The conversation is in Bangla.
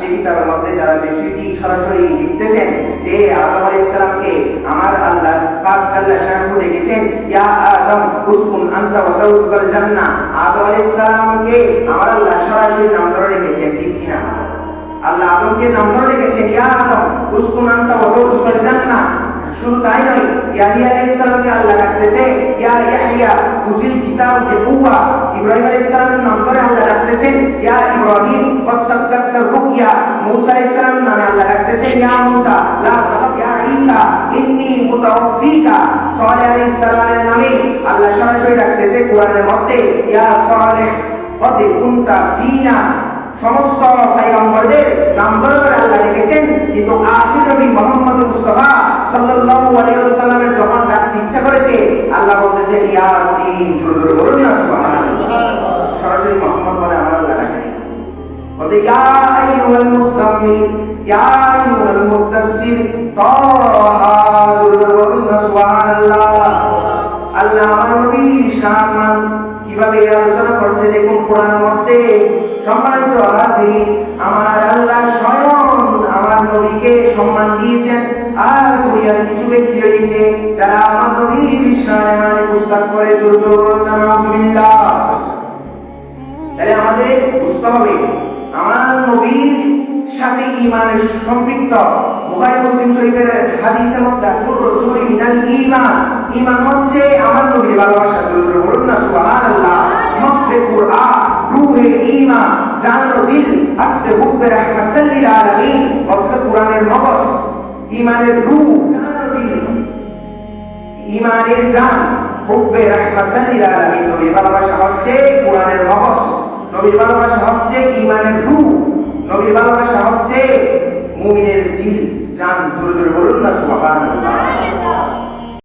সেই মধ্যে যারা বিষয়টি সরাসরি লিখতেছেন যে আদম আলাইহিস সালামকে আমার আল্লাহ পাক জাল্লা শাহু ডেকেছেন, ইয়া আদম, উসকুন, আনতা ওয়া জান্নাহ। আদম আলাইহিস সালামকে আমার আল্লাহ সরাসরি নাম ধরে রেখেছেন, ঠিক কিনা? আল্লাহ আদমকে নাম ধরে রেখেছেন, ইয়া আদম, উসকুন, আনতা ওয়া জান্নাহ। শুধু তাই নয়, ইয়াহিয়া আলাইহিস সালামকে আল্লাহ ডাকতেছে, ইয়া ইয়াহিয়া উজিল কিতাব কে ইব্রাহিম আলাইহিস সালামের নাম ধরে আল্লাহ ডাকতেছেন ইয়া ইব্রাহিম, কদ সাদ্দাকতা রুইয়া মূসা সালামের নামে আল্লাহ ডাকতেছেন, ইয়া মূসা, লা তাখাফ ইয়া ঈসা, ইন্নী মুতাওফিকা সালেহ আলাইহিস সালামের নামে আল্লাহ সরাসরি ডাকতেছে কোরআনের মধ্যে, ইয়া সালেহ, কদ কুনতা ফিনা সমস্ত পয়গম্বরদের নাম ধরে করে আল্লাহ রেখেছেন কিন্তু আখির নবী মোহাম্মদ মুস্তাফা সাল্লাল্লাহু আলাইহি ওয়াসাল্লামের যখন ডাকতে ইচ্ছা করেছে, আল্লাহ বলতেছেন, ইয়াসিন জোরে জোরে বলুন সুবহানাল্লাহ সরাসরি মোহাম্মদ বলে আমার আল্লাহ ডাকে বলতে ইয়া আইয়ুহাল মুসাম্মিল ইয়া আইয়ুহাল মুদাসসির আল্লাহ আমার নবীর সম্মান কীভাবে আলোচনা করছে দেখুন কোরআনের মধ্যে সম্মানিত হাজির আমার আল্লাহ স্বয়ং আমার নবীকে সম্মান দিয়েছেন। আর দুনিয়ার কিছু ব্যক্তি রয়েছে যারা আমার নবীর সম্মানে মানে পুস্তক করে দুর্যোগনাউজুবিল্লাহ তাহলে আমাদের বুঝতে হবে আমার নবীর সাথে ইমানের সম্পৃক্ত বুখারী মুসলিম শরীফের হাদিসের মধ্যে আসুর রাসূল মিনাল ঈমান। ঈমান হচ্ছে আমার নবীর ভালোবাসা জোরে বলুন না, সুবহানাল্লাহ। মকসে কুরআন রূহে ঈমান জানো দিল, আস্তে হুব্বে রাহমাতাল আলামিন। মকসে কুরআনের মগজ, ঈমানের রূহ ঈমানের জান হুব্বে রাহমাতাল আলামিন। নবীর ভালোবাসা হচ্ছে কুরআনের মগজ। নবীর ভালোবাসা হচ্ছে ইমানের রূপ। নবীর ভালোবাসা হচ্ছে মুমিনের দিল। জান জোরে জোরে বলুন না সুবহানাল্লাহ।